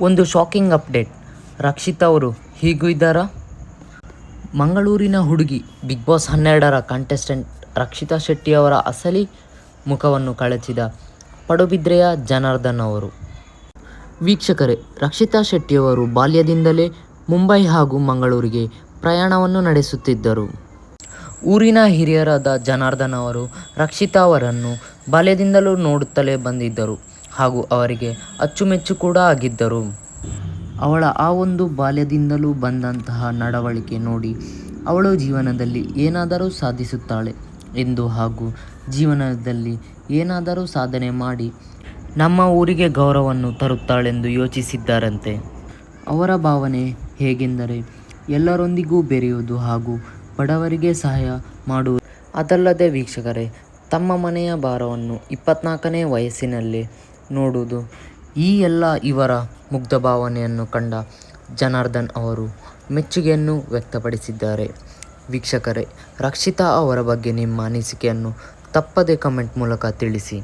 ಒಂದು shocking update Rakshit ಅವರು, ಹೀಗೂ ಇದ್ದಾರಾ? ಮಂಗಳೂರಿನ ಹುಡುಗಿ ಬಿಗ್ ಬಾಸ್ ಹನ್ನೆರಡರ ಕಂಟೆಸ್ಟೆಂಟ್ ರಕ್ಷಿತಾ ಶೆಟ್ಟಿ ಅವರ ಅಸಲಿ ಮುಖವನ್ನು ಕಳಚಿದ ಪಡುಬಿದ್ರೆಯ ಜನಾರ್ದನ್ ಅವರು. ವೀಕ್ಷಕರೇ, ರಕ್ಷಿತಾ ಶೆಟ್ಟಿಯವರು ಬಾಲ್ಯದಿಂದಲೇ ಮುಂಬೈ ಹಾಗೂ ಮಂಗಳೂರಿಗೆ ಪ್ರಯಾಣವನ್ನು ನಡೆಸುತ್ತಿದ್ದರು. ಊರಿನ ಹಿರಿಯರಾದ ಜನಾರ್ದನ್ ಅವರು ರಕ್ಷಿತಾ ಅವರನ್ನು ಬಾಲ್ಯದಿಂದಲೂ ನೋಡುತ್ತಲೇ ಬಂದಿದ್ದರು. ಹಾಗೂ ಅವರಿಗೆ ಅಚ್ಚುಮೆಚ್ಚು ಕೂಡ ಆಗಿದ್ದರು. ಅವಳ ಆ ಒಂದು ಬಾಲ್ಯದಿಂದಲೂ ಬಂದಂತಹ ನಡವಳಿಕೆ ನೋಡಿ ಅವಳು ಜೀವನದಲ್ಲಿ ಏನಾದರೂ ಸಾಧಿಸುತ್ತಾಳೆ ಎಂದು ಹಾಗೂ ಜೀವನದಲ್ಲಿ ಏನಾದರೂ ಸಾಧನೆ ಮಾಡಿ ನಮ್ಮ ಊರಿಗೆ ಗೌರವವನ್ನು ತರುತ್ತಾಳೆಂದು ಯೋಚಿಸಿದ್ದಾರಂತೆ. ಅವರ ಭಾವನೆ ಹೇಗೆಂದರೆ ಎಲ್ಲರೊಂದಿಗೂ ಬೆರೆಯುವುದು ಹಾಗೂ ಬಡವರಿಗೆ ಸಹಾಯ ಮಾಡುವುದು. ಅದಲ್ಲದೆ ವೀಕ್ಷಕರೇ, ತಮ್ಮ ಮನೆಯ ಭಾರವನ್ನು ಇಪ್ಪತ್ನಾಲ್ಕನೇ ವಯಸ್ಸಿನಲ್ಲೇ ನೋಡುವುದು. ಈ ಎಲ್ಲ ಇವರ ಮುಗ್ಧ ಭಾವನೆಯನ್ನು ಕಂಡ ಜನಾರ್ದನ್ ಅವರು ಮೆಚ್ಚುಗೆಯನ್ನು ವ್ಯಕ್ತಪಡಿಸಿದ್ದಾರೆ. ವೀಕ್ಷಕರೇ, ರಕ್ಷಿತಾ ಅವರ ಬಗ್ಗೆ ನಿಮ್ಮ ಅನಿಸಿಕೆಯನ್ನು ತಪ್ಪದೇ ಕಮೆಂಟ್ ಮೂಲಕ ತಿಳಿಸಿ.